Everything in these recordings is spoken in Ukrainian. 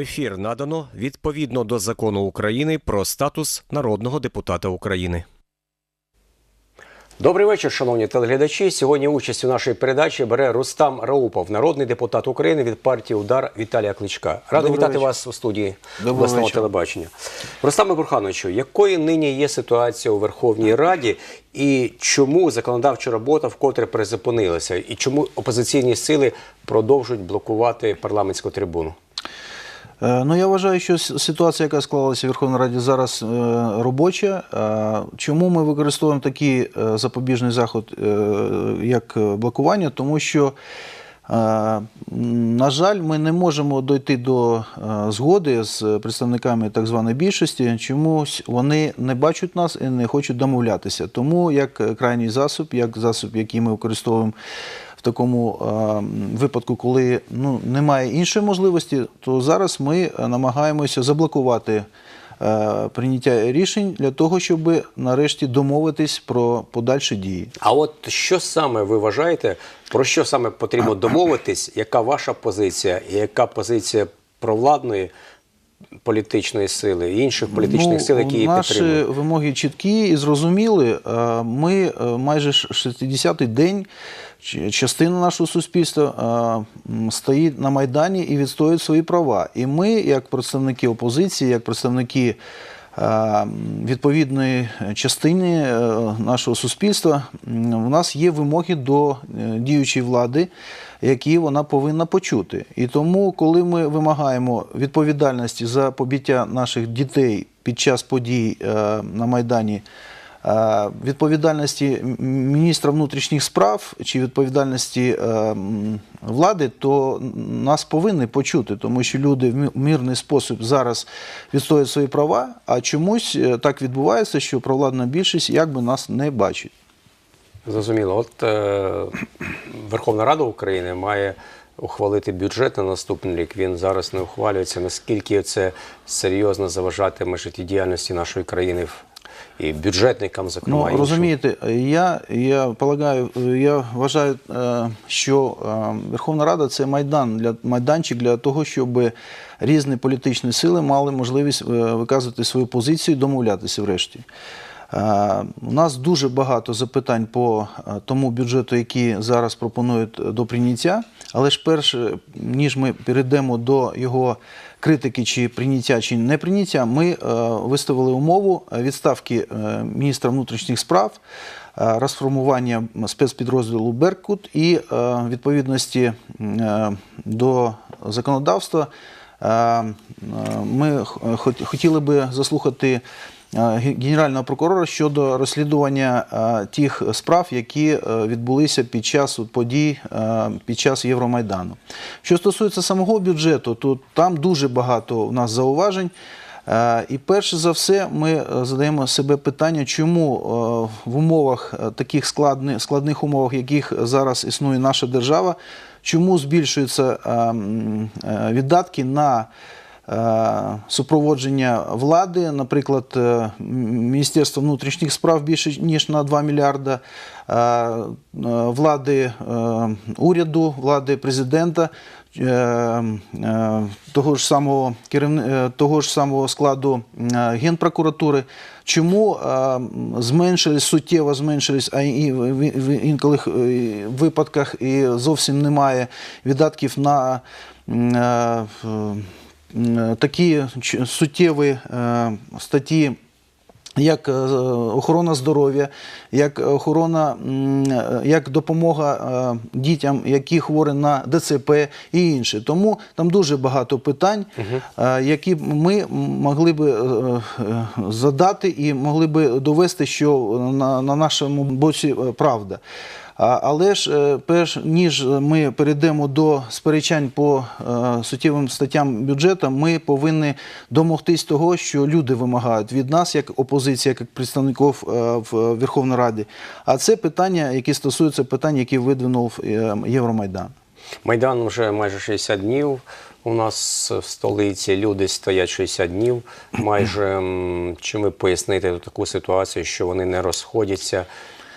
Ефір надано відповідно до закону України про статус народного депутата України. Добрий вечір, шановні телеглядачі. Сьогодні участь у нашій передачі бере Рустам Раупов, народний депутат України від партії Удар Віталія Кличка. Радий Добрий вітати вечір. вас у студії вечора. телебачення. Рустаме Бурхановичу, якою нині є ситуація у Верховній Раді, і чому законодавча робота вкотре призупинилася, і чому опозиційні сили продовжують блокувати парламентську трибуну? Е, Ну, я вважаю, що ситуація, яка склалася в Верховній Раді, зараз е, робоча. Е, Чому ми використовуємо такий запобіжний заход, як блокування? Тому що, на жаль, ми не можемо дойти до згоди з представниками так званої більшості. Чомусь вони не бачать нас і не хочуть домовлятися. Тому як крайній засіб, як засіб, який ми використовуємо в такому е, випадку, коли ну, немає іншої можливості, то зараз ми е, намагаємося заблокувати е, прийняття рішень для того, щоб нарешті домовитись про подальші дії. А от що саме ви вважаєте, про що саме потрібно домовитись? Яка ваша позиція, і яка позиція провладної політичної сили і інших політичних сил, які її Ну, наші підтримують? вимоги чіткі і зрозуміли. Е, Ми е, майже ш- 60-й день. Частина нашого суспільства е, стоїть на майдані і відстоює свої права. І ми, як представники опозиції, як представники відповідної частини е, нашого суспільства, у нас є вимоги до е, діючої влади, які вона повинна почути. І тому, коли ми вимагаємо відповідальності за побиття наших дітей під час подій е, на Майдані, е, відповідальності міністра внутрішніх справ чи відповідальності е, влади, то нас повинні почути, тому що люди в мирний спосіб зараз відстоюють свої права, а чомусь е, так відбувається, що провладна більшість якби нас не бачить. Зрозуміло, от е, Верховна Рада України має ухвалити бюджет на наступний рік. Він зараз не ухвалюється. Наскільки це серйозно заважатиме життєдіяльності нашої країни в- і бюджетникам, зокрема Ну, розумієте, я, я полагаю, я вважаю, е, що е, Верховна Рада це майдан для майданчик для того, щоб різні політичні сили мали можливість е, виказувати свою позицію і домовлятися врешті. Е, У нас дуже багато запитань по е, тому бюджету, який зараз пропонують до прийняття. Але ж перше, ніж ми перейдемо до його критики, чи прийняття, чи не прийняття, ми е, виставили умову відставки е, міністра внутрішніх справ, е, розформування спецпідрозділу Беркут і е, відповідності е, до законодавства. Е, е, Ми хотіли би заслухати е, генерального прокурора щодо розслідування тих справ, які е, відбулися під час подій е, під час Євромайдану. Що стосується самого бюджету, то там дуже багато у нас зауважень. Е, І перше за все, ми задаємо себе питання, чому в умовах таких складних, умовах, яких зараз існує наша держава, чому збільшуються віддатки на супроводження влади, наприклад, е, Міністерство внутрішніх справ більше ніж на 2 мільярда, е, е, влади е, уряду, влади президента. е, е, Того ж самого е, того ж самого складу е, генпрокуратури, чому е, зменшились суттєво зменшились, а в е, випадках і зовсім немає видатків на е, такі суттєві е, статті. Як е, охорона здоров'я, як охорона, е, як допомога е, дітям, які хворі на ДЦП і інше. Тому там дуже багато питань, е, які ми могли би е, е, задати і могли би довести, що на, на нашому боці е, правда. Але ж е, перш ніж ми перейдемо до сперечань по е, суттєвим статтям бюджету, ми повинні домогтись того, що люди вимагають від нас, як опозиція, як представників е, в Верховній Раді. А це питання, які стосуються питань, які видвинув Євромайдан. Майдан вже майже 60 днів. У нас в столиці люди стоять 60 днів. Майже чим ви поясните таку ситуацію, що вони не розходяться?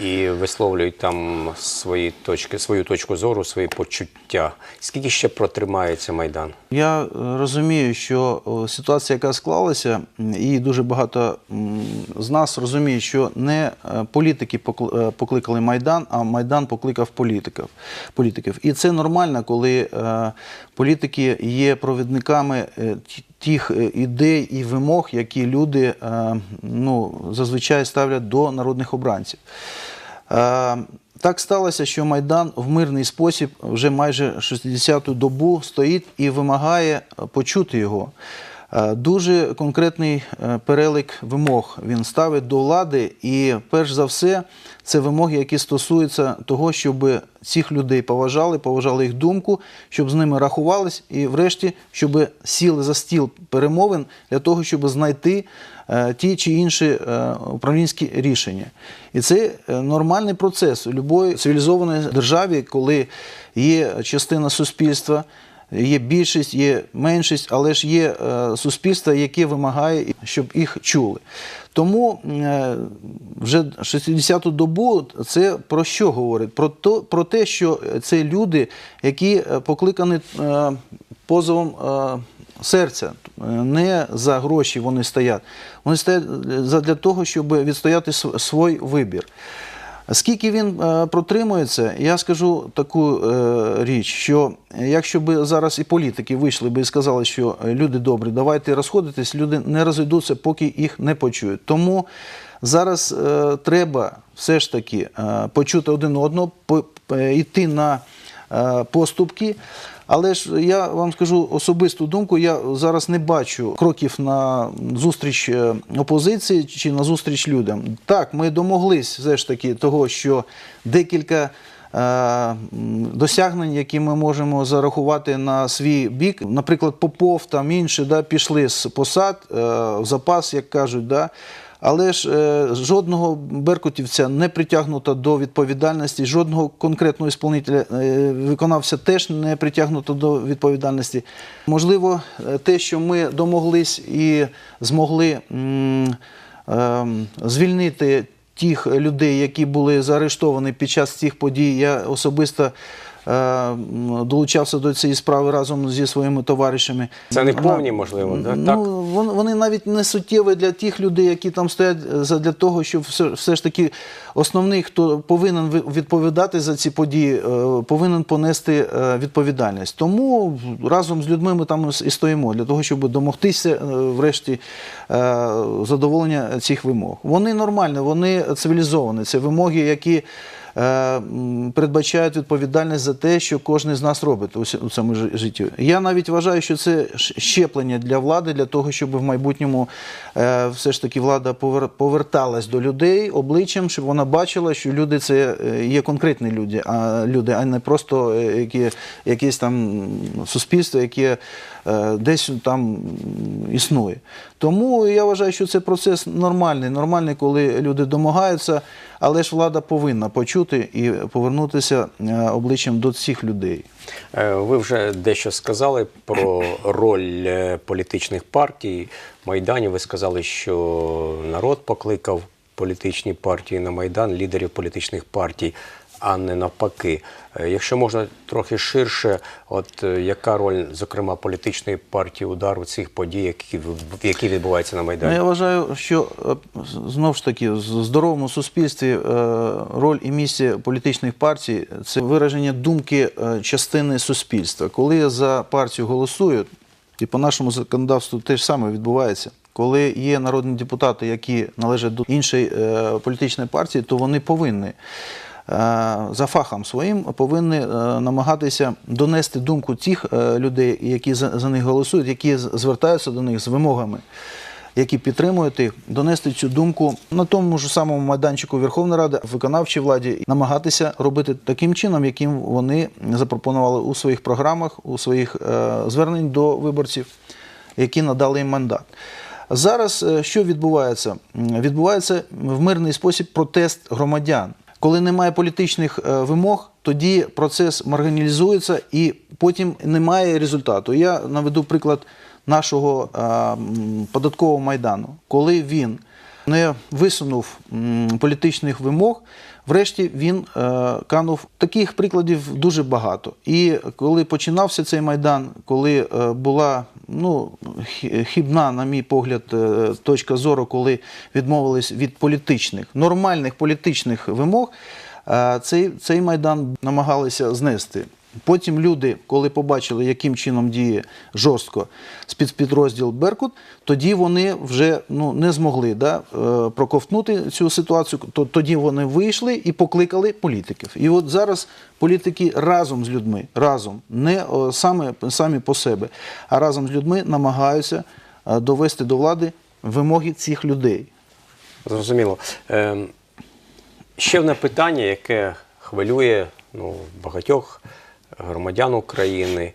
І висловлюють там свої точки, свою точку зору, свої почуття. Скільки ще протримається майдан? Я е, розумію, що ситуація, яка склалася, і дуже багато з нас розуміють, що не е, політики е, покликали Майдан, а Майдан покликав політиків. політиків. І це нормально, коли політики є провідниками тих е, ідей і вимог, які люди е, ну, зазвичай ставлять до народних обранців. Е, Так сталося, що Майдан в мирний спосіб вже майже 60-ту добу стоїть і вимагає почути його. Е, Дуже конкретний е, перелік вимог він ставить до влади, і перш за все, це вимоги, які стосуються того, щоб цих людей поважали, поважали їх думку, щоб з ними рахувались, і врешті, щоб сіли за стіл перемовин для того, щоб знайти е, ті чи інші управлінські рішення. І це нормальний процес у будь-якої цивілізованої державі, коли є частина суспільства. Є більшість, є меншість, але ж є е, суспільство, яке вимагає, щоб їх чули. Тому е, вже 60-ту добу це про що говорить? Про, то, про те, що це люди, які е, покликані позовом серця. Не за гроші вони стоять. Вони стоять для того, щоб відстояти св- свій вибір. Скільки він е, протримується, я скажу таку е, річ, що якщо б зараз і політики вийшли би і сказали, що е, люди добрі, давайте розходитись, люди не розійдуться, поки їх не почують. Тому зараз треба все ж таки почути один одного, йти на поступки. Але ж я вам скажу особисту думку, я зараз не бачу кроків на зустріч е, опозиції чи на зустріч людям. Так, ми домоглись все ж таки того, що декілька. е, Досягнень, які ми можемо зарахувати на свій бік, наприклад, Попов там інші да, пішли з посад е, в запас, як кажуть, да, але ж е, жодного беркутівця не притягнуто до відповідальності, жодного конкретного ісполнителя е, виконавця теж не притягнуто до відповідальності. Можливо, е, те, що ми домоглись і змогли м, ем, звільнити тих людей, які були заарештовані під час цих подій, я особисто. Е, Долучався до цієї справи разом зі своїми товаришами. Це не повні, можливо, да? Ну, так? вони навіть не суттєві для тих людей, які там стоять е, для того, щоб все, все ж таки основний, хто повинен відповідати за ці події, е, повинен понести відповідальність. Тому разом з людьми ми там і стоїмо для того, щоб домогтися врешті задоволення цих вимог. Вони нормальні, вони цивілізовані. Це вимоги, які. Е, Передбачають відповідальність за те, що кожен з нас робить у цьому житті. Я навіть вважаю, що це щеплення для влади, для того, щоб в майбутньому е, все ж таки влада повер- поверталась до людей обличчям, щоб вона бачила, що люди це е, є конкретні люди, а люди, а не просто які, якесь там суспільство, яке десь там існує. Тому я вважаю, що це процес нормальний, нормальний, коли люди домагаються, але ж влада повинна почути і повернутися е, обличчям до цих людей. Е, Ви вже дещо сказали про роль е, політичних партій Майдані. Ви сказали, що народ покликав політичні партії на Майдан, лідерів політичних партій, а не навпаки. Е, Якщо можна трохи ширше, от е, яка роль, зокрема, політичної партії удар у цих подій, які, які відбуваються на Ну, Майдані? я вважаю, що е, знову ж таки в здоровому суспільстві роль і місія політичних партій це вираження думки частини суспільства. Коли за партію голосують, і по нашому законодавству те ж саме відбувається. Коли є народні депутати, які належать до іншої е, політичної партії, то вони повинні за фахом своїм повинні е, намагатися донести думку тих е, людей, які за, них голосують, які звертаються до них з вимогами які підтримують їх, донести цю думку на тому ж самому майданчику Верховної Ради, виконавчій владі, намагатися робити таким чином, яким вони запропонували у своїх програмах, у своїх е, звернень до виборців, які надали їм мандат. Зараз е, що відбувається? Відбувається в мирний спосіб протест громадян. Коли немає політичних е, вимог, тоді процес маргіналізується і потім немає результату. Я наведу приклад нашого е, податкового майдану, коли він не висунув політичних вимог, врешті він е, канув. Таких прикладів дуже багато. І коли починався цей майдан, коли е, була ну, хібна, на мій погляд, е, точка зору, коли відмовились від політичних, нормальних політичних вимог, е, цей, цей майдан намагалися знести. Потім люди, коли побачили, яким чином діє жорстко спецпідрозділ Беркут, тоді вони вже ну, не змогли да, е, проковтнути цю ситуацію. Тоді вони вийшли і покликали політиків. І от зараз політики разом з людьми, разом, не саме, самі по себе, а разом з людьми намагаються е, довести до влади вимоги цих людей. Зрозуміло. Ем, ще одне питання, яке хвилює ну, багатьох громадян України.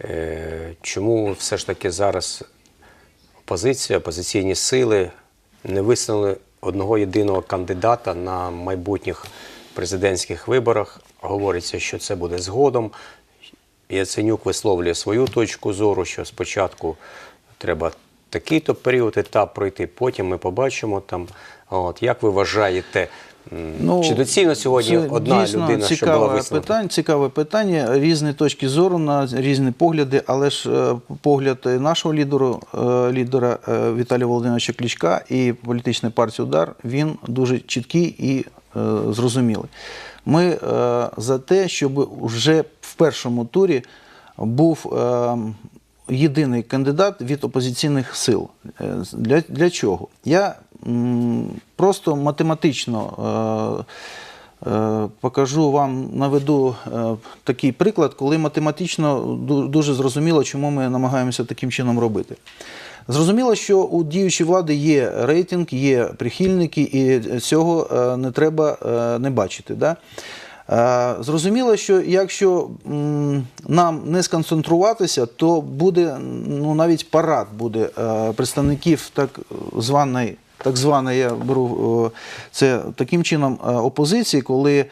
Е, чому все ж таки зараз опозиція, опозиційні сили не висунули одного єдиного кандидата на майбутніх президентських виборах? Говориться, що це буде згодом. Яценюк висловлює свою точку зору, що спочатку треба такий-то період, етап пройти, потім ми побачимо там. От, як ви вважаєте, м, чи доцільно сьогодні це одна дійсно людина, що цікаве була питання, цікаве питання, різні точки зору на різні погляди, але ж е, погляд нашого лідеру, е, лідера е, Віталія Володимировича Кличка і політичної партії Удар він дуже чіткий і зрозумілий. Ми за те, щоб вже в першому турі був єдиний кандидат від опозиційних сил. Е, Для, для чого? Я м, просто математично е, е, покажу вам, наведу е, такий приклад, коли математично дуже зрозуміло, чому ми намагаємося таким чином робити. Зрозуміло, що у діючої влади є рейтинг, є прихильники, і цього е, не треба е, не бачити. Да? Е, Зрозуміло, що якщо нам не сконцентруватися, то буде ну, навіть парад буде е, представників так званої, так званої, я беру е, це таким чином опозиції, коли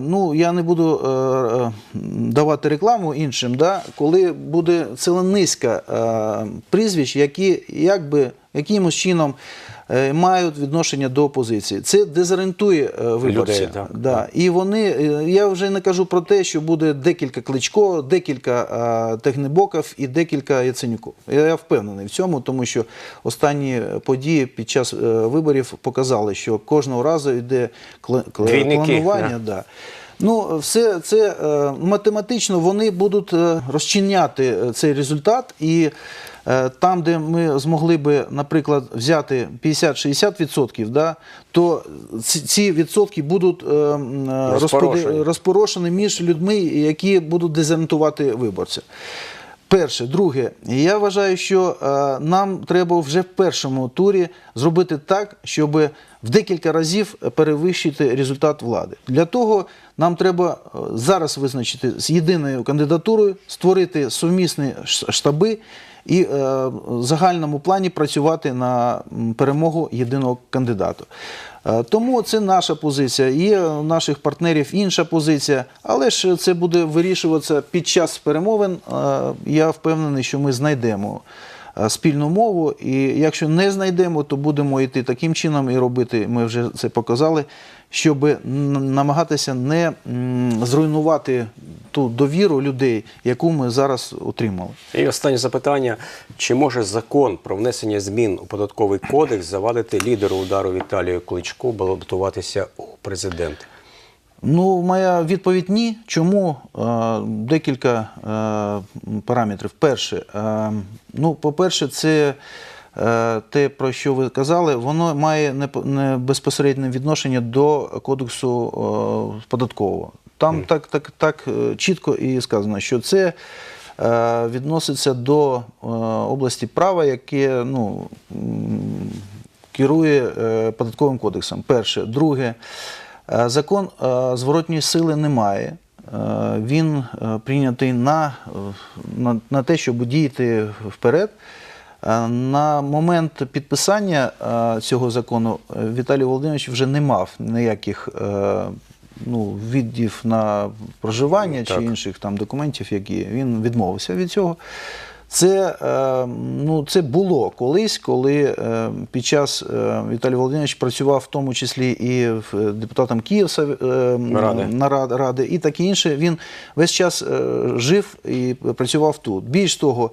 Ну, я не буду давати рекламу іншим, да, коли буде ціла низка прізвищ, які якби якимось чином е, мають відношення до опозиції. Це дезорієнтує е, виборця. Людей, так. Да. І вони, е, я вже не кажу про те, що буде декілька кличко, декілька технебоків і декілька Яценюків. Я, впевнений в цьому, тому що останні події під час виборів показали, що кожного разу йде кланування. Да. Ну, все це математично вони будуть розчиняти цей результат, і там, де ми змогли би, наприклад, взяти 50-60%, да, то ці, відсотки будуть е, м, е, Розпорошені. розпорошені між людьми, які будуть дезорієнтувати виборця. Перше, друге, я вважаю, що е, нам треба вже в першому турі зробити так, щоб в декілька разів перевищити результат влади. Для того нам треба е, зараз визначити з єдиною кандидатурою, створити сумісні штаби і е, в загальному плані працювати на перемогу єдиного кандидата. Е, Тому це наша позиція. Є у наших партнерів інша позиція, але ж це буде вирішуватися під час перемовин. Я впевнений, що ми знайдемо спільну мову. І якщо не знайдемо, то будемо йти таким чином і робити. Ми вже це показали, щоб намагатися не зруйнувати ту довіру людей, яку ми зараз отримали. І останнє запитання: чи може закон про внесення змін у податковий кодекс завадити лідеру удару Віталію Кличку балотуватися у президенти? Ну, моя відповідь ні. Чому? Е, Декілька е, параметрів. Перше, е, ну, по-перше, це те, про що ви казали, воно має не, по- не безпосереднє відношення до кодексу податкового. Там так, так, так чітко і сказано, що це відноситься до області права, яке ну, керує податковим кодексом. Перше. Друге, закон е, зворотньої сили немає. Е, Він е, прийнятий на, е, на, на те, щоб діяти вперед. Е, На момент підписання е, цього закону е, Віталій Володимирович вже не мав ніяких е, ну, віддів на проживання чи Так. інших там документів, які він відмовився від цього. Це, е, ну, це було колись, коли е, під час е, Віталій Володимирович працював в тому числі і депутатом Київса Ради. ради і таке інше. Він весь час жив і працював тут. Більш того,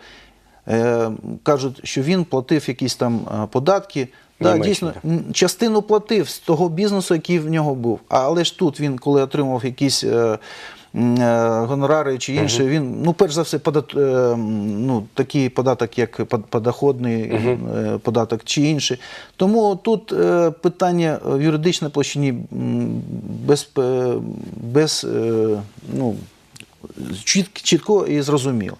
кажуть, що він платив якісь там податки. Да, дійсно, частину платив з того бізнесу, який в нього був. Але ж тут він, коли отримав якісь гонорари чи інше, він, ну, перш за все, подат, е, ну, такий податок, як под- подоходний е, податок чи інший. Тому тут е, питання в юридичній площині без, е, без е, ну, чіт, чітко і зрозуміло.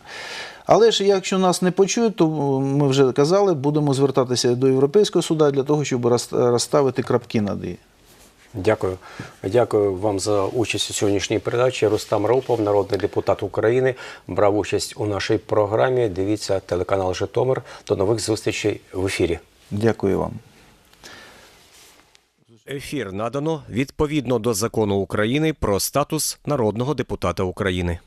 Але ж якщо нас не почують, то ми вже казали, будемо звертатися до Європейського суда для того, щоб розставити крапки над «і». Дякую. Дякую вам за участь у сьогоднішній передачі. Рустам Раупов, народний депутат України, брав участь у нашій програмі. Дивіться телеканал Житомир. До нових зустрічей в ефірі. Дякую вам. Ефір надано відповідно до закону України про статус народного депутата України.